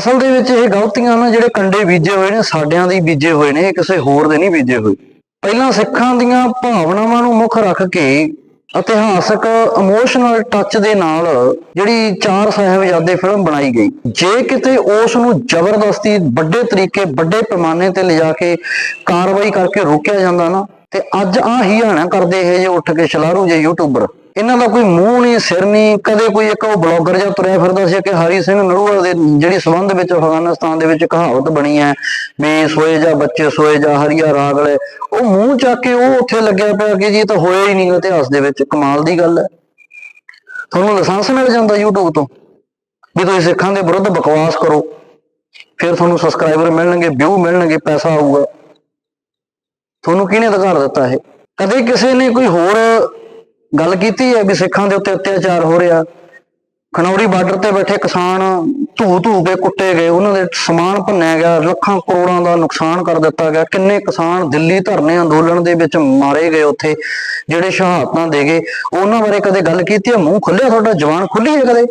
ਅਸਲ ਦੇ ਵਿੱਚ ਇਹ ਗਲਤੀਆਂ ਨਾ ਜਿਹੜੇ ਕੰਡੇ ਬੀਜੇ ਹੋਏ ਨੇ, ਸਾਡਿਆਂ ਦੇ ਬੀਜੇ ਹੋਏ ਨੇ ਕਿਸੇ ਹੋਰ ਦੇ ਨਹੀਂ ਬੀਜੇ ਹੋਏ। ਪਹਿਲਾਂ ਸਿੱਖਾਂ ਦੀਆਂ ਭਾਵਨਾਵਾਂ ਨੂੰ ਮੁੱਖ ਰੱਖ ਕੇ ਇਤਿਹਾਸਕ ਇਮੋਸ਼ਨਲ ਟੱਚ ਦੇ ਨਾਲ ਜਿਹੜੀ ਚਾਰ ਸਾਹਿਬਜ਼ਾਦੇ ਫਿਲਮ ਬਣਾਈ ਗਈ, ਜੇ ਕਿਤੇ ਉਸ ਨੂੰ ਜ਼ਬਰਦਸਤੀ ਵੱਡੇ ਤਰੀਕੇ, ਵੱਡੇ ਪੈਮਾਨੇ ਤੇ ਲਿਜਾ ਕੇ ਕਾਰਵਾਈ ਕਰਕੇ ਰੋਕਿਆ ਜਾਂਦਾ ਨਾ, ਤੇ ਅੱਜ ਆ ਹੀ ਹਾਣਾ ਕਰਦੇ ਇਹ ਜੇ ਉੱਠ ਕੇ ਛਲਾਰੂ ਜੇ ਯੂਟਿਊਬਰ ਇਹਨਾਂ ਦਾ ਕੋਈ ਮੂੰਹ ਨਹੀਂ, ਸਿਰ ਨਹੀਂ, ਕਦੇ ਕੋਈ ਇੱਕ ਉਹ ਬਲੌਗਰ ਜਾਂ ਤੁਰਿਆ ਫਿਰਦਾ ਸੀ ਕਿ ਹਰੀ ਸਿੰਘ ਨਰੂਆ ਦੇ ਜਿਹੜੀ ਸੰਬੰਧ ਵਿੱਚ ਅਫਗਾਨਿਸਤਾਨ ਦੇ ਵਿੱਚ ਕਹਾਵਤ ਬਣੀ ਹੈ, ਵੀ ਸੋਏ ਜਾ ਬੱਚੇ, ਸੋਏ ਜਾ ਹਰੀਆ ਰਾਗਲੇ ਉਹ ਮੂੰਹ ਚੱਕ ਕੇ ਉਹ ਉੱਥੇ ਲੱਗਿਆ ਪਿਆ ਕਿ ਜੀ ਤਾਂ ਹੋਇਆ ਹੀ ਨਹੀਂ ਇਤਿਹਾਸ ਦੇ ਵਿੱਚ, ਕਮਾਲ ਦੀ ਗੱਲ ਹੈ। ਤੁਹਾਨੂੰ ਲਾਇਸੈਂਸ ਮਿਲ ਜਾਂਦਾ YouTube ਤੋਂ, ਵੀ ਤੁਸੀਂ ਸਿੱਖਾਂ ਦੇ ਵਿਰੁੱਧ ਬਕਵਾਸ ਕਰੋ। ਫਿਰ ਤੁਹਾਨੂੰ ਸਬਸਕ੍ਰਾਈਬਰ ਮਿਲਣਗੇ ਵਿਊ ਮਿਲਣਗੇ, ਪੈਸਾ ਆਊਗਾ। ਤੁਹਾਨੂੰ ਕਿਹਨੇ ਅਧਿਕਾਰ ਦਿੱਤਾ ਇਹ? ਕਦੇ ਕਿਸੇ ਨੇ ਕੋਈ ਹੋਰ ਗੱਲ ਕੀਤੀ ਹੈ ਵੀ ਸਿੱਖਾਂ ਦੇ ਉੱਤੇ ਅਤਿਆਚਾਰ ਹੋ ਰਿਹਾ। ਖਨੌਰੀ ਬਾਰਡਰ ਤੇ ਬੈਠੇ ਕਿਸਾਨ ਧੂ ਧੂ ਕੇ ਕੁੱਟੇ ਗਏ। ਉਹਨਾਂ ਦੇ ਸਮਾਨ ਭੰਨਿਆ ਗਿਆ, ਲੱਖਾਂ ਕਰੋੜਾਂ ਦਾ ਨੁਕਸਾਨ ਕਰ ਦਿੱਤਾ ਗਿਆ। ਕਿੰਨੇ ਕਿਸਾਨ ਦਿੱਲੀ ਧਰਨੇ ਅੰਦੋਲਨ ਦੇ ਵਿੱਚ ਮਾਰੇ ਗਏ ਉੱਥੇ, ਜਿਹੜੇ ਸ਼ਹਾਦਤਾਂ ਦੇ ਗਏ। ਉਹਨਾਂ ਬਾਰੇ ਕਦੇ ਗੱਲ ਕੀਤੀ ਹੈ? ਮੂੰਹ ਖੁੱਲਿਆ ਤੁਹਾਡਾ? ਜਵਾਨ ਖੁੱਲੀ ਹੈ ਕਦੇ?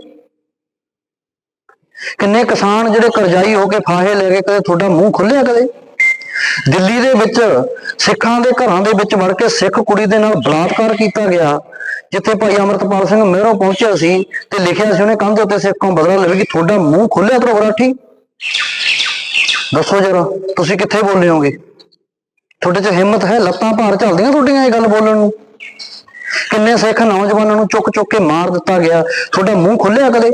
ਕਿੰਨੇ ਕਿਸਾਨ ਜਿਹੜੇ ਕਰਜ਼ਾਈ ਹੋ ਕੇ ਫਾਹੇ ਲੈ ਕੇ ਕਦੇ ਤੁਹਾਡਾ ਮੂੰਹ ਖੁੱਲਿਆ ਕਦੇ? ਦਿੱਲੀ ਦੇ ਵਿੱਚ ਸਿੱਖਾਂ ਦੇ ਘਰਾਂ ਦੇ ਵਿੱਚ ਵੜ ਕੇ ਸਿੱਖ ਕੁੜੀ ਦੇ ਨਾਲ ਬਲਾਤਕਾਰ ਕੀਤਾ ਗਿਆ। ਜਿੱਥੇ ਭਾਈ ਅਮਰਤਪਾਲ ਸਿੰਘ ਮਹਿਰੋਂ ਪਹੁੰਚਿਆ ਸੀ ਤੇ ਲਿਖਿਆ ਸੀ ਉਹਨੇ ਕੰਧ ਉੱਤੇ ਸਿੱਖੋਂ ਬਦਲਾ ਲਵੇਗੀ ਤੁਹਾਡਾ ਮੂੰਹ ਖੁੱਲਿਆ ਪ੍ਰੋਗਰਾਠੀ ਦੱਸੋ ਜਰਾ, ਤੁਸੀਂ ਕਿੱਥੇ ਬੋਲੇ ਹੋਗੇ? ਤੁਹਾਡੇ 'ਚ ਹਿੰਮਤ ਹੈ? ਲੱਤਾਂ ਭਾਰ ਚੱਲਦੀਆਂ ਤੁਹਾਡੀਆਂ ਇਹ ਗੱਲ ਬੋਲਣ ਨੂੰ? ਕਿੰਨੇ ਸਿੱਖ ਨੌਜਵਾਨਾਂ ਨੂੰ ਚੁੱਕ ਚੁੱਕ ਕੇ ਮਾਰ ਦਿੱਤਾ ਗਿਆ? ਤੁਹਾਡਾ ਮੂੰਹ ਖੁੱਲਿਆ ਕਦੇ?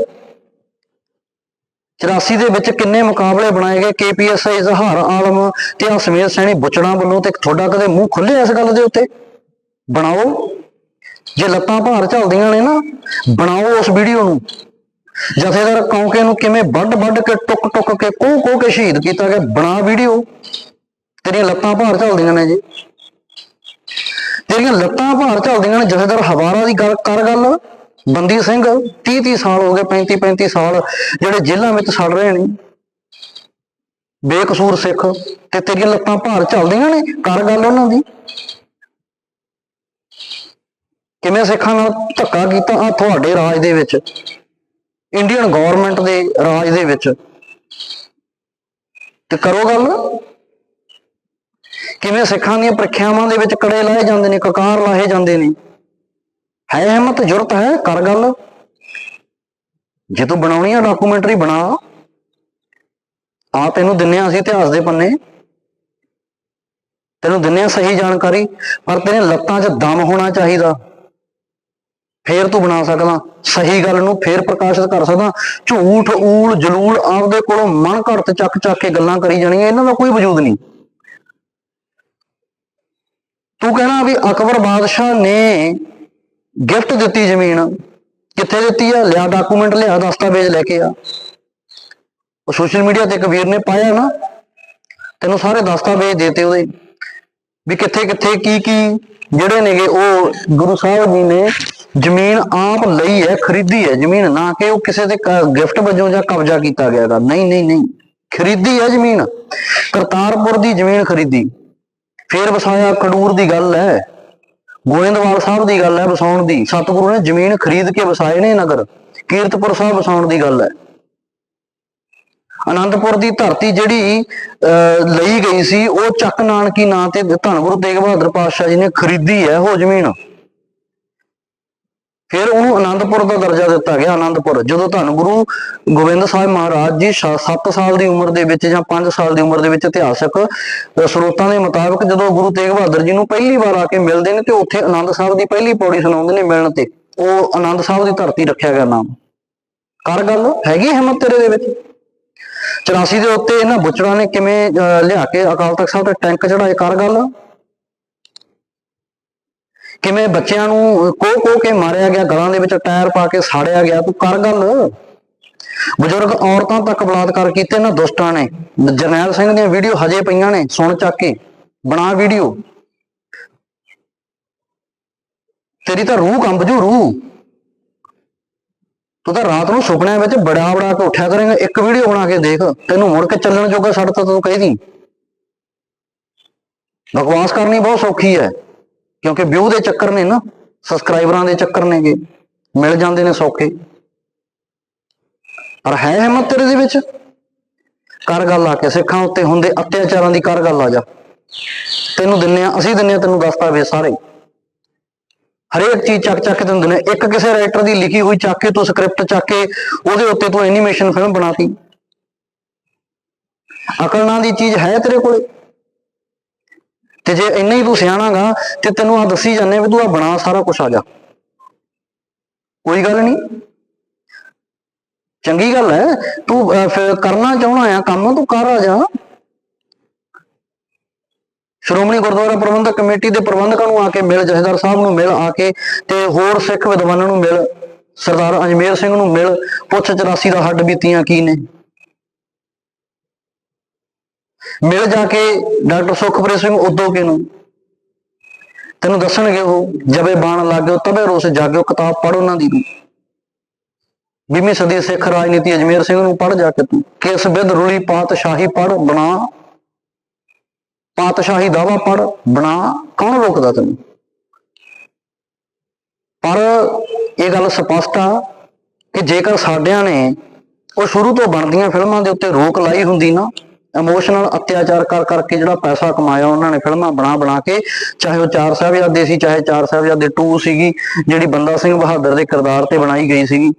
84 ਦੇ ਵਿੱਚ ਕਿੰਨੇ ਮੁਕਾਬਲੇ ਬਣਾਏ ਗਏ? ਕੇਪੀਐਸਆਈ ਜ਼ਹਾਰ ਆਲਮ ਤੇ ਆ ਸਮੇਤ ਸੈਣੀ ਬੁੱਚਣਾ ਵੱਲੋਂ ਤੇ ਤੁਹਾਡਾ ਕਦੇ ਮੂੰਹ ਖੁੱਲਿਆ ਇਸ ਗੱਲ ਦੇ ਉੱਤੇ? ਬਣਾਓ। ਜੇ ਲੱਤਾਂ ਭਾਰ ਚੱਲਦੀਆਂ ਨੇ ਨਾ, ਬਣਾਓ ਉਸ ਵੀਡੀਓ ਨੂੰ। ਜਥੇਦਾਰ ਕੌਂਕੇ ਨੂੰ ਕਿਵੇਂ ਵੱਡ ਵੱਡ ਕੇ, ਟੁੱਕ ਟੁੱਕ ਕੇ ਕੋਹ ਕੋਹ ਕੇ ਸ਼ਹੀਦ ਕੀਤਾ ਗਿਆ, ਬਣਾ ਵੀਡੀਓ ਤੇਰੀਆਂ ਲੱਤਾਂ ਭਾਰ ਚੱਲਦੀਆਂ ਨੇ ਜੀ। ਤੇਰੀਆਂ ਲੱਤਾਂ ਭਾਰ ਚੱਲਦੀਆਂ ਨੇ, ਜਥੇਦਾਰ ਹਵਾਰਾ ਦੀ ਗੱਲ ਕਰ ਗੱਲ। ਬੰਦੀ ਸਿੰਘ 30 30 ਸਾਲ ਹੋ ਗਏ 35 35 ਸਾਲ ਜਿਹੜੇ ਜੇਲ੍ਹਾਂ ਵਿੱਚ ਸੜ ਰਹੇ ਨੇ। ਬੇਕਸੂਰ ਸਿੱਖ, ਤੇ ਤੇਰੀਆਂ ਲੱਤਾਂ ਭਾਰ ਚੱਲਦੀਆਂ ਨੇ, ਕਰ ਗੱਲ ਉਹਨਾਂ ਦੀ। ਕਿਵੇਂ ਸਿੱਖਾਂ ਨਾਲ ਧੱਕਾ ਕੀਤਾ ਆ ਤੁਹਾਡੇ ਰਾਜ ਦੇ ਵਿੱਚ? ਇੰਡੀਅਨ ਗਵਰਨਮੈਂਟ ਦੇ ਰਾਜ ਦੇ ਵਿੱਚ। ਤੇ ਕਰੋ ਗੱਲ। ਕਿਵੇਂ ਸਿੱਖਾਂ ਦੀਆਂ ਪ੍ਰੀਖਿਆਵਾਂ ਦੇ ਵਿੱਚ ਕੜੇ ਲਾਏ ਜਾਂਦੇ ਨੇ, ਕਕਾਰ ਲਾਏ ਜਾਂਦੇ ਨੇ? ਹੈ ਹਿੰਮਤ, ਜੁਰਤ ਹੈ? ਕਰ ਗੱਲ। ਜੇ ਤੂੰ ਬਣਾਉਣੀ ਆ ਡਾਕੂਮੈਂਟਰੀ ਬਣਾ। ਆ ਤੈਨੂੰ ਦਿੰਨੇ ਆ ਅਸੀਂ ਇਤਿਹਾਸ ਦੇ ਪੰਨੇ। ਤੈਨੂੰ ਦਿੰਨੇ ਆ ਸਹੀ ਜਾਣਕਾਰੀ, ਪਰ ਤੇਰੇ ਲੱਤਾਂ 'ਚ ਦਮ ਹੋਣਾ ਚਾਹੀਦਾ। ਫੇਰ ਤੂੰ ਬਣਾ ਸਕਦਾ, ਸਹੀ ਗੱਲ ਨੂੰ ਫੇਰ ਪ੍ਰਕਾਸ਼ਿਤ ਕਰ ਸਕਦਾ। ਝੂਠ, ਊਲ, ਜਲੂਲ ਆਪਦੇ ਕੋਲੋਂ ਮਨ ਘੜਤ ਚੱਕ ਚੱਕ ਕੇ ਗੱਲਾਂ ਕਰੀ ਜਾਣੀਆਂ, ਇਹਨਾਂ ਦਾ ਕੋਈ ਵਜੂਦ ਨਹੀਂ। ਤੂੰ ਕਹਿਣਾ ਵੀ ਅਕਬਰ ਬਾਦਸ਼ਾਹ ਨੇ ਗਿਫਟ ਦਿੱਤੀ ਜ਼ਮੀਨ। ਕਿੱਥੇ ਦਿੱਤੀ ਆ? ਲਿਆ ਡਾਕੂਮੈਂਟ ਲਿਆ ਦਸਤਾਵੇਜ਼ ਲੈ ਕੇ ਆ। ਉਹ ਸੋਸ਼ਲ ਮੀਡੀਆ ਤੇ ਇੱਕ ਵੀਰ ਨੇ ਪਾਇਆ ਨਾ, ਤੈਨੂੰ ਸਾਰੇ ਦਸਤਾਵੇਜ਼ ਦੇਤੇ ਉਹਦੇ। ਵੀ ਕਿੱਥੇ ਕਿੱਥੇ ਕੀ ਕੀ ਜਿਹੜੇ ਨੇਗੇ ਉਹ ਗੁਰੂ ਸਾਹਿਬ ਜੀ ਨੇ ਖਰੀਦੀ ਹੈ ਜ਼ਮੀਨ ਨਾ ਕਿ ਉਹ ਕਿਸੇ ਦੇ ਗਿਫਟ ਵਜੋਂ ਜਾਂ ਕਬਜ਼ਾ ਕੀਤਾ ਗਿਆ ਦਾ ਨਹੀਂ ਨਹੀਂ ਨਹੀਂ। ਖਰੀਦੀ ਹੈ ਜ਼ਮੀਨ। ਕਰਤਾਰਪੁਰ ਦੀ ਜ਼ਮੀਨ ਖਰੀਦੀ। ਫੇਰ ਵਸਾਇਆ ਖਡੂਰ ਦੀ ਗੱਲ ਹੈ। ਗੋਇੰਦਵਾਲ ਸਾਹਿਬ ਦੀ ਗੱਲ ਹੈ ਵਸਾਉਣ ਦੀ। ਸਤਿਗੁਰੂ ਨੇ ਜ਼ਮੀਨ ਖਰੀਦ ਕੇ ਵਸਾਏ ਨੇ ਨਗਰ। ਕੀਰਤਪੁਰ ਸਾਹਿਬ ਵਸਾਉਣ ਦੀ ਗੱਲ ਹੈ। ਅਨੰਦਪੁਰ ਦੀ ਧਰਤੀ ਜਿਹੜੀ ਅਹ, ਲਈ ਗਈ ਸੀ ਉਹ ਚੱਕ ਨਾਨਕੀ ਨਾਂ ਤੇ ਧੰਨ ਗੁਰੂ ਤੇਗ ਬਹਾਦਰ ਪਾਤਸ਼ਾਹ ਜੀ ਨੇ ਖਰੀਦੀ ਹੈ ਉਹ ਜ਼ਮੀਨ। ਫਿਰ ਉਹਨੂੰ ਆਨੰਦਪੁਰ ਦਾ ਦਰਜਾ ਦਿੱਤਾ ਗਿਆ ਆਨੰਦਪੁਰ ਜਦੋਂ ਧੰਨ ਗੁਰੂ ਗੋਬਿੰਦ ਸਾਹਿਬ ਮਹਾਰਾਜ ਜੀ 7 ਸਾਲ ਦੀ ਉਮਰ ਦੇ ਵਿੱਚ ਜਾਂ 5 ਸਾਲ ਦੀ ਉਮਰ ਦੇ ਵਿੱਚ ਇਤਿਹਾਸਕ ਸਰੋਤਾਂ ਦੇ ਮੁਤਾਬਕ ਜਦੋਂ ਗੁਰੂ ਤੇਗ ਬਹਾਦਰ ਜੀ ਨੂੰ ਪਹਿਲੀ ਵਾਰ ਆ ਕੇ ਮਿਲਦੇ ਨੇ ਤੇ ਉੱਥੇ ਆਨੰਦ ਸਾਹਿਬ ਦੀ ਪਹਿਲੀ ਪੌੜੀ ਸੁਣਾਉਂਦੇ ਨੇ ਮਿਲਣ ਤੇ ਉਹ ਆਨੰਦ ਸਾਹਿਬ ਦੀ ਧਰਤੀ ਰੱਖਿਆ ਗਿਆ ਨਾਮ। ਕਰ ਗੱਲ ਹੈਗੀ ਹਿੰਮਤ ਤੇਰੇ ਦੇ ਵਿੱਚ? 84 ਦੇ ਉੱਤੇ ਇਹਨਾਂ ਬੁੱਚੜਾਂ ਨੇ ਕਿਵੇਂ ਅਹ, ਲਿਆ ਕੇ ਅਕਾਲ ਤਖਤ ਸਾਹਿਬ ਤੇ ਟੈਂਕ ਚੜਾਏ ਕਰ ਗੱਲ। ਕਿਵੇਂ ਬੱਚਿਆਂ ਨੂੰ ਕੋ ਕੋਹ ਕੇ ਮਾਰਿਆ ਗਿਆ, ਗਲਾਂ ਦੇ ਵਿੱਚ ਟਾਇਰ ਪਾ ਕੇ ਸਾੜਿਆ ਗਿਆ, ਤੂੰ ਕਰ ਗੱਲ। ਬਜ਼ੁਰਗ ਔਰਤਾਂ ਤੱਕ ਬਲਾਤਕਾਰ ਕੀਤੇ ਨਾ ਦੁਸ਼ਟਾਂ ਨੇ। ਜਰਨੈਲ ਸਿੰਘ ਦੀਆਂ ਵੀਡੀਓ ਹਜੇ ਪਈਆਂ ਨੇ, ਸੁਣ ਚੱਕ ਕੇ। ਬਣਾ ਵੀਡੀਓ। ਤੇਰੀ ਤਾਂ ਰੂਹ ਕੰਬ ਜੂ, ਰੂਹ। ਤੂੰ ਤਾਂ ਰਾਤ ਨੂੰ ਸੁਪਨਿਆਂ ਵਿੱਚ ਬੜਾ ਬੜਾ ਕੇ ਉੱਠਿਆ ਕਰੇਂਗਾ, ਇੱਕ ਵੀਡੀਓ ਬਣਾ ਕੇ ਦੇਖ। ਤੈਨੂੰ ਮੁੜ ਕੇ ਚੱਲਣ ਜੋਗਾ ਛੱਡ ਤਾ ਤੂੰ ਕਹਿਦੀ ਬਕਵਾਸ ਕਰਨੀ ਬਹੁਤ ਸੌਖੀ ਹੈ। ਕਿਉਂਕਿ ਵਿਊ ਦੇ ਚੱਕਰ ਨੇ ਨਾ ਸਬਸਕ੍ਰਾਈਬਰਾਂ ਦੇ ਚੱਕਰ ਨੇਗੇ, ਮਿਲ ਜਾਂਦੇ ਨੇ ਸੌਖੇ। ਪਰ ਹੈ ਹਿੰਮਤ ਤੇਰੇ ਦੇ ਵਿੱਚ? ਕਰ ਗੱਲ ਆ ਕੇ ਸਿੱਖਾਂ ਉੱਤੇ ਹੁੰਦੇ ਅਤਿਆਚਾਰਾਂ ਦੀ ਕਰ ਗੱਲ ਆ ਜਾ। ਤੈਨੂੰ ਦਿੰਨੇ ਆ, ਅਸੀਂ ਦਿੰਨੇ ਆ ਤੈਨੂੰ ਦਸਤਾਵੇਜ਼ ਸਾਰੇ। ਹਰੇਕ ਚੀਜ਼ ਚੱਕ ਚੱਕ ਕੇ ਤੈਨੂੰ ਦਿੰਨੇ ਆ। ਇੱਕ ਕਿਸੇ ਰਾਈਟਰ ਦੀ ਲਿਖੀ ਹੋਈ ਚੱਕ ਕੇ, ਤੂੰ ਸਕ੍ਰਿਪਟ ਚੱਕ ਕੇ, ਉਹਦੇ ਉੱਤੇ ਤੂੰ ਐਨੀਮੇਸ਼ਨ ਫਿਲਮ ਬਣਾਤੀ। ਅਕਲ ਨਾਂ ਦੀ ਚੀਜ਼ ਹੈ ਤੇਰੇ ਕੋਲੇ? ਤੇ ਜੇ ਇੰਨਾ ਹੀ ਤੂੰ ਸਿਆਣਾਗਾ ਤੇ ਤੈਨੂੰ ਆ ਦੱਸੀ ਜਾਂਦੇ ਵੀ ਤੂੰ ਆ ਬਣਾ ਸਾਰਾ ਕੁਝ ਆ ਜਾ। ਕੋਈ ਗੱਲ ਨਹੀਂ। ਚੰਗੀ ਗੱਲ ਹੈ। ਤੂੰ ਕਰਨਾ ਚਾਹਣਾ ਆ ਕੰਮ, ਤੂੰ ਕਰ ਆ ਜਾ। ਸ਼੍ਰੋਮਣੀ ਗੁਰਦੁਆਰਾ ਪ੍ਰਬੰਧਕ ਕਮੇਟੀ ਦੇ ਪ੍ਰਬੰਧਕਾਂ ਨੂੰ ਆ ਕੇ ਮਿਲ, ਜਥੇਦਾਰ ਸਾਹਿਬ ਨੂੰ ਮਿਲ, ਆ ਕੇ ਤੇ ਹੋਰ ਸਿੱਖ ਵਿਦਵਾਨਾਂ ਨੂੰ ਮਿਲ, ਸਰਦਾਰ ਅਜਮੇਰ ਸਿੰਘ ਨੂੰ ਮਿਲ, ਪੁੱਛ 84 ਦਾ ਹੱਡ ਬੀਤੀਆਂ ਕੀ ਨੇ। ਮਿਲ ਜਾ ਕੇ ਡਾਕਟਰ ਸੁਖਪ੍ਰੀਤ ਸਿੰਘ ਉਦੋਕੇ ਨੂੰ ਤੈਨੂੰ ਦੱਸਣਗੇ ਉਹ ਜਵੇ ਬਾਣ ਲੱਗਿਓ ਤਵੇ ਰੋਸ ਜਾਗਿਓ ਕਿਤਾਬ ਪੜ੍ਹ ਉਹਨਾਂ ਦੀ ਵੀ। ਵੀਹਵੀਂ ਸਦੀ ਸਿੱਖ ਰਾਜਨੀਤੀ ਅਜਮੇਰ ਸਿੰਘ ਨੂੰ ਪੜ੍ਹ ਜਾ ਕੇ ਤੂੰ। ਕਿਸ ਵਿਦ ਰੁਲੀ ਪਾਤਸ਼ਾਹੀ ਪੜ੍ਹ, ਬਣਾ। ਪਾਤਸ਼ਾਹੀ ਦਾਵਾ ਪੜ੍ਹ, ਬਣਾ। ਕੌਣ ਰੋਕਦਾ ਤੈਨੂੰ? ਪਰ ਇਹ ਗੱਲ ਸਪਸ਼ਟ ਆ ਕਿ ਜੇਕਰ ਸਾਡਿਆਂ ਨੇ ਉਹ ਸ਼ੁਰੂ ਤੋਂ ਬਣਦੀਆਂ ਫਿਲਮਾਂ ਦੇ ਉੱਤੇ ਰੋਕ ਲਾਈ ਹੁੰਦੀ ਨਾ ਇਮੋਸ਼ਨਲ ਅਤਿਆਚਾਰ ਕਰ ਕਰਕੇ ਜਿਹੜਾ ਪੈਸਾ ਕਮਾਇਆ ਉਹਨਾਂ ਨੇ ਫਿਲਮਾਂ ਬਣਾ ਬਣਾ ਕੇ, ਚਾਹੇ ਉਹ ਚਾਰ ਸਾਹਿਬਜ਼ਾਦੇ ਸੀ, ਚਾਹੇ ਚਾਰ ਸਾਹਿਬਜ਼ਾਦੇ 2 ਸੀਗੀ, ਜਿਹੜੀ ਬੰਦਾ ਸਿੰਘ ਬਹਾਦਰ ਦੇ ਕਿਰਦਾਰ ਤੇ ਬਣਾਈ ਗਈ ਸੀਗੀ।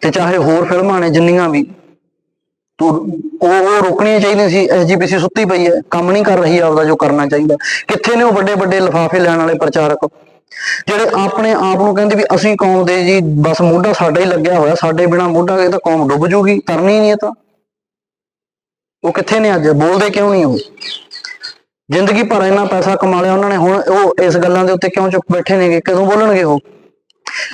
ਤੇ ਚਾਹੇ ਹੋਰ ਫਿਲਮਾਂ ਨੇ ਜਿੰਨੀਆਂ ਵੀ, ਤੂੰ ਉਹ ਉਹ ਰੋਕਣੀਆਂ ਚਾਹੀਦੀਆਂ ਸੀ ਐਸਜੀਪੀਸੀ ਸੁੱਤੀ ਪਈ ਹੈ, ਕੰਮ ਨਹੀਂ ਕਰ ਰਹੀ ਆਪਦਾ ਜੋ ਕਰਨਾ ਚਾਹੀਦਾ। ਕਿੱਥੇ ਨੇ ਉਹ ਵੱਡੇ ਵੱਡੇ ਲਿਫਾਫੇ ਲੈਣ ਵਾਲੇ ਪ੍ਰਚਾਰਕ? ਜਿਹੜੇ ਆਪਣੇ ਆਪ ਨੂੰ ਕਹਿੰਦੇ ਵੀ ਅਸੀਂ ਕੌਮ ਦੇ ਜੀ, ਬਸ ਮੋਢਾ ਸਾਡਾ ਹੀ ਲੱਗਿਆ ਹੋਇਆ, ਸਾਡੇ ਬਿਨਾ ਮੋਢਾ ਇਹ ਤਾਂ ਕੌਮ ਡੁੱਬ ਜੂਗੀ, ਕਰਨੀ ਨਹੀਂ ਇਹ ਤਾਂ। ਉਹ ਕਿੱਥੇ ਨੇ ਅੱਜ ਬੋਲਦੇ ਕਿਉਂ ਨਹੀਂ ਉਹ? ਜ਼ਿੰਦਗੀ ਭਰ ਇੰਨਾ ਪੈਸਾ ਕਮਾ ਲਿਆ ਉਹਨਾਂ ਨੇ। ਹੁਣ ਉਹ ਇਸ ਗੱਲਾਂ ਦੇ ਉੱਤੇ ਕਿਉਂ ਚੁੱਪ ਬੈਠੇ ਨੇਗੇ? ਕਦੋਂ ਬੋਲਣਗੇ ਉਹ?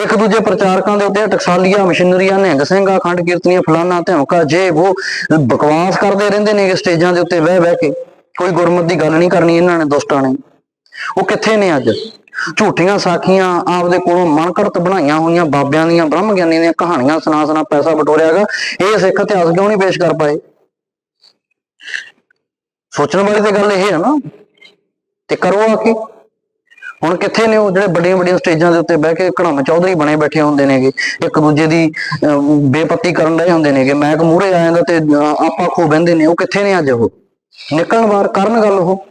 ਇੱਕ ਦੂਜੇ ਪ੍ਰਚਾਰਕਾਂ ਦੇ ਉੱਤੇ ਟਕਸਾਲੀਆਂ, ਮਸ਼ੀਨਰੀਆਂ, ਨਿਹੰਗ ਸਿੰਘਾਂ, ਖੰਡ ਕੀਰਤਨੀਆਂ, ਫਲਾਨਾ ਧਮਕਾ ਜੇ ਉਹ ਬਕਵਾਸ ਕਰਦੇ ਰਹਿੰਦੇ ਨੇ ਸਟੇਜਾਂ ਦੇ ਉੱਤੇ ਬਹਿ ਬਹਿ ਕੇ, ਕੋਈ ਗੁਰਮਤ ਦੀ ਗੱਲ ਨਹੀਂ ਕਰਨੀ ਇਹਨਾਂ ਨੇ, ਦੁਸ਼ਟਾਂ ਨੇ। ਉਹ ਕਿੱਥੇ ਨੇ ਅੱਜ? ਝੂਠੀਆਂ ਸਾਖੀਆਂ ਆਪਦੇ ਕੋਲੋਂ ਮਨਕਰਤ ਬਣਾਈਆਂ ਹੋਈਆਂ ਬਾਬਿਆਂ ਦੀਆਂ ਬ੍ਰਹਮ ਗਿਆਨੀ ਦੀਆਂ ਕਹਾਣੀਆਂ ਸੁਣਾ ਸੁਣਾ ਪੈਸਾ ਬਟੋਰਿਆਗਾ ਇਹ ਸਿੱਖ ਇਤਿਹਾਸ ਕਿਉਂ ਨਹੀਂ ਪੇਸ਼ ਕਰ ਪਾਏ? ਸੋਚਣ ਵਾਲੀ ਤੇ ਗੱਲ ਇਹ ਹੈ ਨਾ ਤੇ ਕਰੋ ਆ ਕੇ। ਹੁਣ ਕਿੱਥੇ ਨੇ ਉਹ ਜਿਹੜੇ ਵੱਡੀਆਂ ਵੱਡੀਆਂ ਸਟੇਜਾਂ ਦੇ ਉੱਤੇ ਬਹਿ ਕੇ ਘੜਮ ਚੌਧਰੀ ਬਣੇ ਬੈਠੇ ਹੁੰਦੇ ਨੇਗੇ ਇੱਕ ਦੂਜੇ ਦੀ ਅਮ, ਬੇਪੱਤੀ ਕਰਨ ਰਹੇ ਹੁੰਦੇ ਨੇਗੇ। ਮੈਂ ਕਿ ਮੂਹਰੇ ਆ ਜਾਂਦਾ ਤੇ ਅ, ਖੋ ਬਹਿੰਦੇ ਨੇ ਉਹ ਕਿੱਥੇ ਨੇ ਅੱਜ ਉਹ? ਨਿਕਲਣ ਬਾਹਰ ਕਰਨ ਗੱਲ ਉਹ।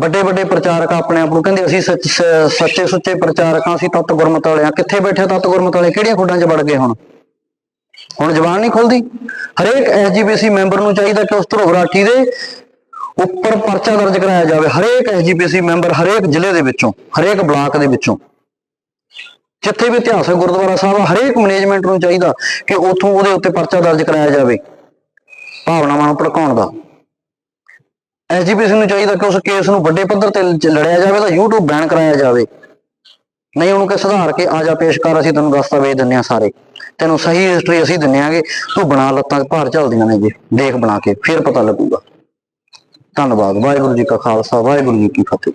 ਵੱਡੇ ਵੱਡੇ ਪ੍ਰਚਾਰਕ ਆਪਣੇ ਆਪ ਨੂੰ ਕਹਿੰਦੇ ਅਸੀਂ ਸੱਚ- ਸ- ਸੱਚੇ ਸੁੱਚੇ ਪ੍ਰਚਾਰਕਾਂ ਅਸੀਂ ਤਤ ਗੁਰਮਤ ਵਾਲੇ ਆ ਕਿੱਥੇ ਬੈਠੇ ਤਤ ਗੁਰਮਤ ਵਾਲੇ? ਕਿਹੜੀਆਂ ਖੁੱਡਾਂ 'ਚ ਵੜ ਗਏ ਹੁਣ? ਹੁਣ ਜ਼ਬਾਨ ਨਹੀਂ ਖੁੱਲਦੀ। ਹਰੇਕ ਐਸਜੀਪੀਸੀ ਮੈਂਬਰ ਨੂੰ ਚਾਹੀਦਾ ਕਿ ਉਸ ਧਰੋਹ ਦੇ ਉੱਪਰ ਪਰਚਾ ਦਰਜ ਕਰਾਇਆ ਜਾਵੇ। ਹਰੇਕ ਐਸਜੀਪੀਸੀ ਮੈਂਬਰ ਹਰੇਕ ਜ਼ਿਲ੍ਹੇ ਦੇ ਵਿੱਚੋਂ, ਹਰੇਕ ਬਲਾਕ ਦੇ ਵਿੱਚੋਂ, ਜਿੱਥੇ ਵੀ ਇਤਿਹਾਸਕ ਗੁਰਦੁਆਰਾ ਸਾਹਿਬ, ਹਰੇਕ ਮੈਨੇਜਮੈਂਟ ਨੂੰ ਚਾਹੀਦਾ ਕਿ ਉਥੋਂ ਉਹਦੇ ਉੱਤੇ ਪਰਚਾ ਦਰਜ ਕਰਾਇਆ ਜਾਵੇ। ਭਾਵਨਾਵਾਂ ਨੂੰ ਭੜਕਾਉਣ ਦਾ। ਐਸਜੀਪੀਸੀ ਨੂੰ ਚਾਹੀਦਾ ਕਿ ਉਸ ਕੇਸ ਨੂੰ ਵੱਡੇ ਪੱਧਰ ਤੇ ਲੜਿਆ ਜਾਵੇ ਤਾਂ YouTube ਬੈਨ ਕਰਾਇਆ ਜਾਵੇ। ਨਹੀਂ ਉਹਨੂੰ ਕਿ ਸੁਧਾਰ ਕੇ ਆ ਜਾ ਪੇਸ਼ ਕਰ, ਅਸੀਂ ਤੈਨੂੰ ਦਸਤਾਵੇਜ਼ ਦਿੰਨੇ ਆ ਸਾਰੇ। ਤੈਨੂੰ ਸਹੀ ਹਿਸਟਰੀ ਅਸੀਂ ਦਿੰਨੇ ਆਗੇ, ਤੂੰ ਬਣਾ ਲੱਤਾਂ 'ਚ ਭਾਰ ਚੱਲਦੀਆਂ ਨੇ ਜੀ ਦੇਖ ਬਣਾ ਕੇ, ਫਿਰ ਪਤਾ ਲੱਗੂਗਾ। ਧੰਨਵਾਦ, ਵਾਹਿਗੁਰੂ ਜੀ ਕਾ ਖਾਲਸਾ, ਵਾਹਿਗੁਰੂ ਜੀ ਕੀ ਫਤਿਹ।